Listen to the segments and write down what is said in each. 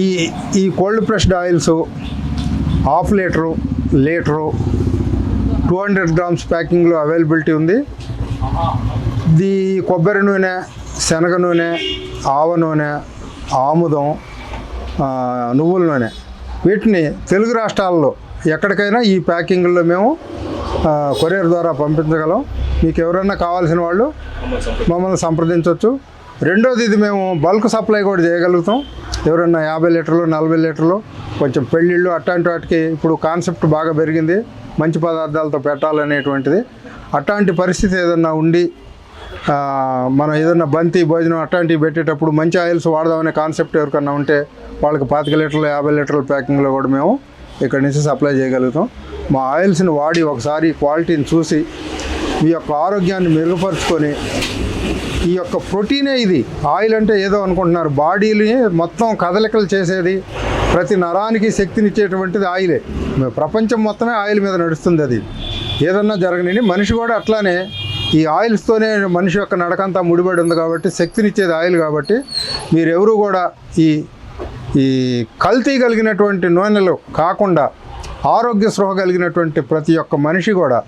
ఈ ఈ cold pressed oils half litre litre two hundred grams ప్యాకింగ్లో availability ఉంది. The కొబ్బరి నూనె శనగ నూనె ఆవ నూనె ఆముదం నువ్వుల నూనె. వీటిని తెలుగు రాష్ట్రాల్లో ఎక్కడికైనా ఈ ప్యాకింగ్లో మేము కొరియర్ ద్వారా పంపించగలం. మీకు ఎవరైనా కావాల్సిన వాళ్ళు మమ్మల్ని సంప్రదించవచ్చు రెండోది ఇది మేము బల్క్ సప్లై కూడా చేయగలుగుతాం. ఎవరన్నా యాభై లీటర్లు నలభై లీటర్లు కొంచెం పెళ్ళిళ్ళు అట్లాంటి వాటికి ఇప్పుడు కాన్సెప్ట్ బాగా పెరిగింది. మంచి పదార్థాలతో పెట్టాలనేటువంటిది. అట్లాంటి పరిస్థితి ఏదన్నా ఉండి మనం ఏదన్నా బంతి భోజనం అట్లాంటివి పెట్టేటప్పుడు మంచి ఆయిల్స్ వాడదామనే కాన్సెప్ట్ ఎవరికన్నా ఉంటే వాళ్ళకి పాతిక లీటర్లు యాభై లీటర్ల ప్యాకింగ్లో కూడా మేము ఇక్కడి నుంచి సప్లై చేయగలుగుతాం. మా ఆయిల్స్ని వాడి ఒకసారి క్వాలిటీని చూసి మీ యొక్క ఆరోగ్యాన్ని మెరుగుపరుచుకొని ఈ యొక్క ప్రోటీనే ఇది. ఆయిల్ అంటే ఏదో అనుకుంటున్నారు. బాడీని మొత్తం కదలికలు చేసేది. ప్రతి నరానికి శక్తినిచ్చేటువంటిది ఆయిలే. ప్రపంచం మొత్తమే ఆయిల్ మీద నడుస్తుంది అది. ఏదన్నా జరగని మనిషి కూడా అట్లానే ఈ ఆయిల్స్తోనే మనిషి యొక్క నడకంతా ముడిపడి ఉంది కాబట్టి శక్తినిచ్చేది ఆయిల్ కాబట్టి మీరెవరు కూడా ఈ ఈ కల్తీ కలిగినటువంటి నూనెలు కాకుండా ఆరోగ్య స్పృహ కలిగినటువంటి ప్రతి ఒక్క మనిషి కూడా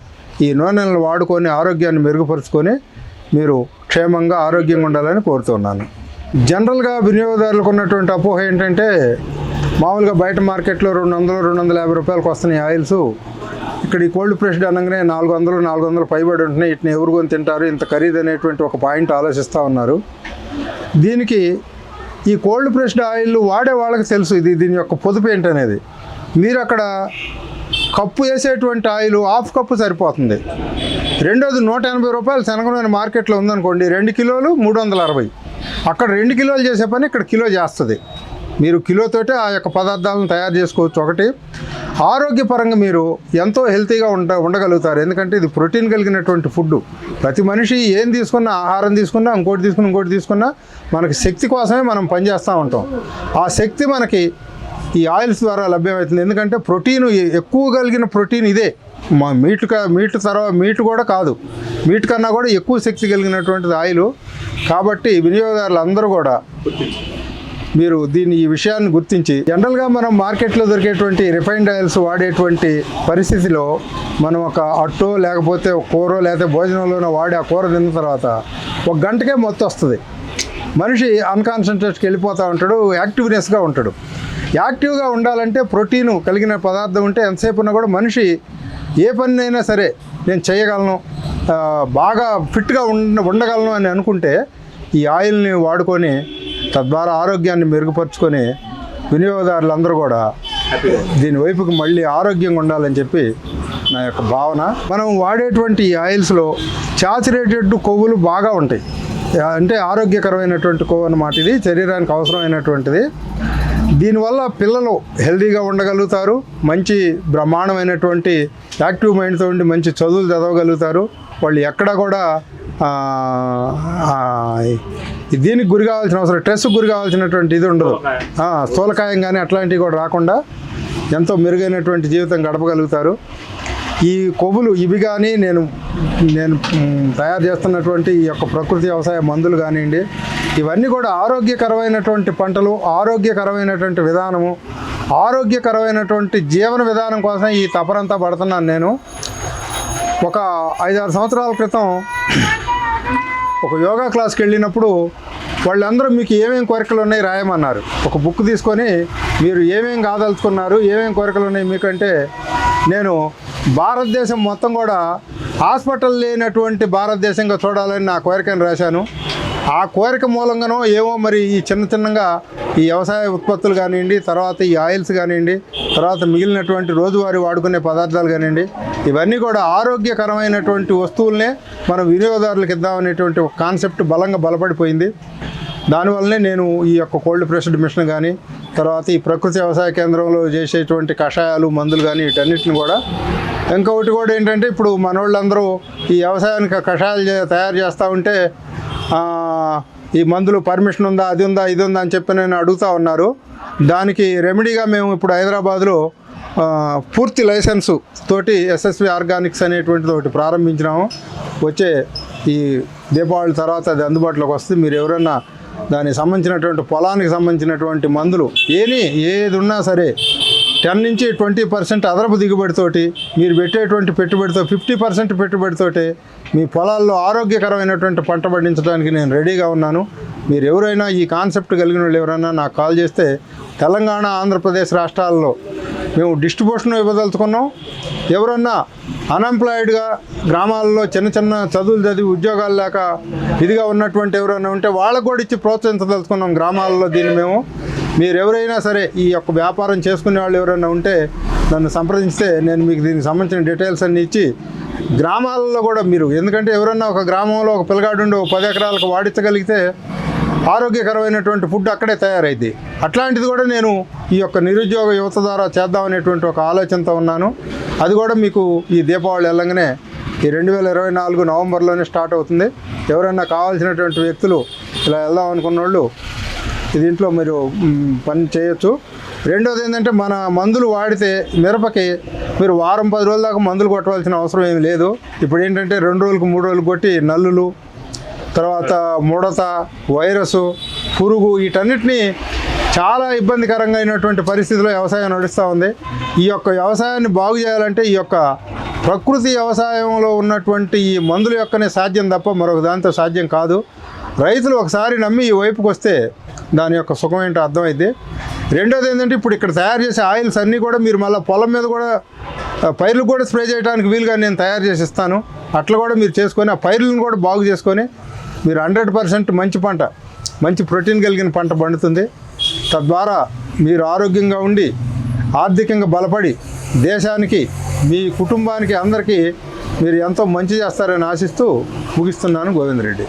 ఈ నూనెలను వాడుకొని ఆరోగ్యాన్ని మెరుగుపరుచుకొని మీరు క్షేమంగా ఆరోగ్యంగా ఉండాలని కోరుతున్నాను. జనరల్గా వినియోగదారులకు ఉన్నటువంటి అపోహ ఏంటంటే మామూలుగా బయట మార్కెట్లో రెండు వందలు రెండు వందల యాభై రూపాయలకు వస్తున్నాయి ఆయిల్స్. ఇక్కడ ఈ కోల్డ్ ప్రెస్డ్ అనగానే నాలుగు వందలు నాలుగు వందలు పైబడి ఉంటున్నాయి. వీటిని ఎవరు కొని తింటారు? ఇంత ఖరీదు అనేటువంటి ఒక పాయింట్ ఆలోచిస్తూ ఉన్నారు. దీనికి ఈ కోల్డ్ ప్రెస్డ్ ఆయిల్ వాడే వాళ్ళకి తెలుసు. ఇది దీని యొక్క పొదుపు ఏంటనేది. మీరు అక్కడ కప్పు వేసేటువంటి ఆయిల్ హాఫ్ కప్పు సరిపోతుంది. రెండోది నూట ఎనభై రూపాయలు శనగ నూనె మార్కెట్లో ఉందనుకోండి రెండు కిలోలు మూడు వందల అరవై అక్కడ రెండు కిలోలు చేసే పని ఇక్కడ కిలో చేస్తుంది. మీరు కిలోతోటే ఆ యొక్క పదార్థాలను తయారు చేసుకోవచ్చు ఒకటి. ఆరోగ్యపరంగా మీరు ఎంతో హెల్తీగా ఉండ ఉండగలుగుతారు. ఎందుకంటే ఇది ప్రోటీన్ కలిగినటువంటి ఫుడ్ ప్రతి మనిషి ఏం తీసుకున్నా ఆహారం తీసుకున్నా ఇంకోటి తీసుకున్నా ఇంకోటి తీసుకున్నా మనకి శక్తి కోసమే మనం పనిచేస్తూ ఉంటాం. ఆ శక్తి మనకి ఈ ఆయిల్స్ ద్వారా లభ్యమవుతుంది. ఎందుకంటే ప్రోటీన్ ఎక్కువ కలిగిన ప్రోటీన్ ఇదే. మా మీట్ క- మీట్ తర్వాత మీట్ కూడా కాదు. మీట్ కన్నా కూడా ఎక్కువ శక్తి కలిగినటువంటిది ఆయిల్ కాబట్టి వినియోగదారులు అందరూ కూడా మీరు దీన్ని ఈ విషయాన్ని గుర్తించి జనరల్గా మనం మార్కెట్లో దొరికేటువంటి రిఫైన్డ్ ఆయిల్స్ వాడేటువంటి పరిస్థితిలో మనం ఒక అట్టో లేకపోతే ఒక కూర లేకపోతే భోజనంలోనో వాడి ఆ కూర తిన్న తర్వాత ఒక గంటకే మొత్తం వస్తుంది. మనిషి అన్కాన్సన్ట్రేట్కి వెళ్ళిపోతూ ఉంటాడు యాక్టివ్నెస్గా ఉంటాడు. యాక్టివ్గా ఉండాలంటే ప్రోటీన్ కలిగిన పదార్థం ఉంటే ఎంతసేపు ఉన్నా కూడా మనిషి ఏ పనినైనా సరే నేను చేయగలను బాగా ఫిట్గా ఉండ ఉండగలను అని అనుకుంటే ఈ ఆయిల్ని వాడుకొని తద్వారా ఆరోగ్యాన్ని మెరుగుపరుచుకొని వినియోగదారులందరూ కూడా దీని వైపుకి మళ్ళీ ఆరోగ్యంగా ఉండాలని చెప్పి నా యొక్క భావన. మనం వాడేటువంటి ఈ ఆయిల్స్లో చాచురేటెడ్ కొవ్వులు బాగా ఉంటాయి. అంటే ఆరోగ్యకరమైనటువంటి కొవ్వు అన్నమాట ఇది శరీరానికి అవసరమైనటువంటిది. దీనివల్ల పిల్లలు హెల్తీగా ఉండగలుగుతారు మంచి బ్రహ్మాండమైనటువంటి యాక్టివ్ మైండ్తో ఉండి మంచి చదువులు చదవగలుగుతారు. వాళ్ళు ఎక్కడ కూడా దీనికి గురి కావాల్సిన అవసరం స్ట్రెస్ గురి కావాల్సినటువంటి ఇది ఉండదు. స్థూలకాయం కానీ అట్లాంటివి కూడా రాకుండా ఎంతో మెరుగైనటువంటి జీవితం గడపగలుగుతారు. ఈ కొవ్వులు ఇవి కానీ నేను నేను తయారు చేస్తున్నటువంటి ఈ యొక్క ప్రకృతి వ్యవసాయ మందులు కానివ్వండి ఇవన్నీ కూడా ఆరోగ్యకరమైనటువంటి పంటలు ఆరోగ్యకరమైనటువంటి విధానము ఆరోగ్యకరమైనటువంటి జీవన విధానం కోసం ఈ తపనంతా పడుతున్నాను నేను. ఒక ఐదారు సంవత్సరాల క్రితం ఒక యోగా క్లాస్కి వెళ్ళినప్పుడు వాళ్ళందరూ మీకు ఏమేమి కోరికలు ఉన్నాయి రాయమన్నారు. ఒక బుక్ తీసుకొని మీరు ఏమేమి కాదలుచుకున్నారు ఏమేమి కోరికలు ఉన్నాయి మీకంటే నేను భారతదేశం మొత్తం కూడా హాస్పిటల్ లేనటువంటి భారతదేశంగా చూడాలని నా కోరికను రాశాను. ఆ కోరిక మూలంగానో ఏవో మరి ఈ చిన్న చిన్నగా ఈ వ్యవసాయ ఉత్పత్తులు కానివ్వండి తర్వాత ఈ ఆయిల్స్ కానివ్వండి తర్వాత మిగిలినటువంటి రోజువారీ వాడుకునే పదార్థాలు కానివ్వండి ఇవన్నీ కూడా ఆరోగ్యకరమైనటువంటి వస్తువులనే మనం వినియోగదారులకు ఇద్దామనేటువంటి ఒక కాన్సెప్ట్ బలంగా బలపడిపోయింది. దానివల్లనే నేను ఈ యొక్క కోల్డ్ ప్రెస్డ్ మిషన్ కానీ తర్వాత ఈ ప్రకృతి వ్యవసాయ కేంద్రంలో చేసేటువంటి కషాయాలు మందులు కానీ వీటన్నిటిని కూడా ఇంకొకటి కూడా ఏంటంటే ఇప్పుడు మనోళ్ళందరూ ఈ వ్యవసాయానికి కషాయాలు తయారు చేస్తూ ఉంటే ఈ మందులు పర్మిషన్ ఉందా అది ఉందా ఇది ఉందా అని చెప్పి నేను అడుగుతూ ఉన్నారు. దానికి రెమెడీగా మేము ఇప్పుడు హైదరాబాద్లో పూర్తి లైసెన్సు తోటి ఎస్ఎస్వి ఆర్గానిక్స్ అనేటువంటిది ఒకటి ప్రారంభించినాము. వచ్చే ఈ దీపావళి తర్వాత అది అందుబాటులోకి వస్తుంది. మీరు ఎవరైనా దానికి సంబంధించినటువంటి పొలానికి సంబంధించినటువంటి మందులు ఏని ఏది ఉన్నా సరే టెన్ నుంచి ట్వంటీ పర్సెంట్ అదనపు దిగుబడితోటి మీరు పెట్టేటువంటి పెట్టుబడితో ఫిఫ్టీ పర్సెంట్ పెట్టుబడితోటి మీ పొలాల్లో ఆరోగ్యకరమైనటువంటి పంట పండించడానికి నేను రెడీగా ఉన్నాను. మీరు ఎవరైనా ఈ కాన్సెప్ట్ కలిగిన వాళ్ళు ఎవరైనా నాకు కాల్ చేస్తే తెలంగాణ ఆంధ్రప్రదేశ్ రాష్ట్రాల్లో మేము డిస్ట్రిబ్యూషన్ ఇవ్వదలుచుకున్నాం. ఎవరన్నా అన్ఎంప్లాయిడ్గా గ్రామాల్లో చిన్న చిన్న చదువులు చదివి ఉద్యోగాలు లేక ఇదిగా ఉన్నటువంటి ఎవరైనా ఉంటే వాళ్ళకు కూడా ఇచ్చి ప్రోత్సహించదలుచుకున్నాం గ్రామాల్లో దీన్ని మేము. మీరు ఎవరైనా సరే ఈ యొక్క వ్యాపారం చేసుకునే వాళ్ళు ఎవరైనా ఉంటే నన్ను సంప్రదిస్తే నేను మీకు దీనికి సంబంధించిన డీటెయిల్స్ అన్ని ఇచ్చి గ్రామాలలో కూడా మీరు ఎందుకంటే ఎవరన్నా ఒక గ్రామంలో ఒక పిల్లగాడు ఉండి ఒక పది ఎకరాలకు వాడించగలిగితే ఆరోగ్యకరమైనటువంటి ఫుడ్ అక్కడే తయారైంది అట్లాంటిది కూడా నేను ఈ యొక్క నిరుద్యోగ యువత ద్వారా చేద్దామనేటువంటి ఒక ఆలోచనతో ఉన్నాను. అది కూడా మీకు ఈ దీపావళి వెళ్ళంగానే ఈ రెండు వేల ఇరవై నాలుగు నవంబర్లోనే స్టార్ట్ అవుతుంది. ఎవరైనా కావాల్సినటువంటి వ్యక్తులు ఇలా వెళ్దాం అనుకున్న వాళ్ళు దీంట్లో మీరు పని చేయొచ్చు. రెండోది ఏంటంటే మన మందులు వాడితే మిరపకి మీరు వారం పది రోజుల దాకా మందులు కొట్టవలసిన అవసరం ఏమి లేదు. ఇప్పుడు ఏంటంటే రెండు రోజులకు మూడు రోజులు కొట్టి నల్లులు తర్వాత ముడత వైరస్ పురుగు వీటన్నిటిని చాలా ఇబ్బందికరంగా అయినటువంటి పరిస్థితిలో వ్యవసాయం నడుస్తూ ఉంది. ఈ యొక్క వ్యవసాయాన్ని బాగు చేయాలంటే ఈ యొక్క ప్రకృతి వ్యవసాయంలో ఉన్నటువంటి ఈ మందుల యొక్కనే సాధ్యం తప్ప మరొక దాంతో సాధ్యం కాదు. రైతులు ఒకసారి నమ్మి ఈ వైపుకి వస్తే దాని యొక్క సుఖం ఏంటో అర్థమైంది రెండోది ఏంటంటే ఇప్పుడు ఇక్కడ తయారు చేసే ఆయిల్స్ అన్నీ కూడా మీరు మళ్ళీ పొలం మీద కూడా పైర్లు కూడా స్ప్రే చేయడానికి వీలుగా నేను తయారు చేసి ఇస్తాను. అట్లా కూడా మీరు చేసుకొని ఆ పైర్లను కూడా బాగు చేసుకొని మీరు హండ్రెడ్ పర్సెంట్ మంచి పంట మంచి ప్రోటీన్ కలిగిన పంట పండుతుంది. తద్వారా మీరు ఆరోగ్యంగా ఉండి ఆర్థికంగా బలపడి దేశానికి మీ కుటుంబానికి అందరికీ మీరు ఎంతో మంచి చేస్తారని ఆశిస్తూ ముగిస్తున్నాను గోవిందరెడ్డి.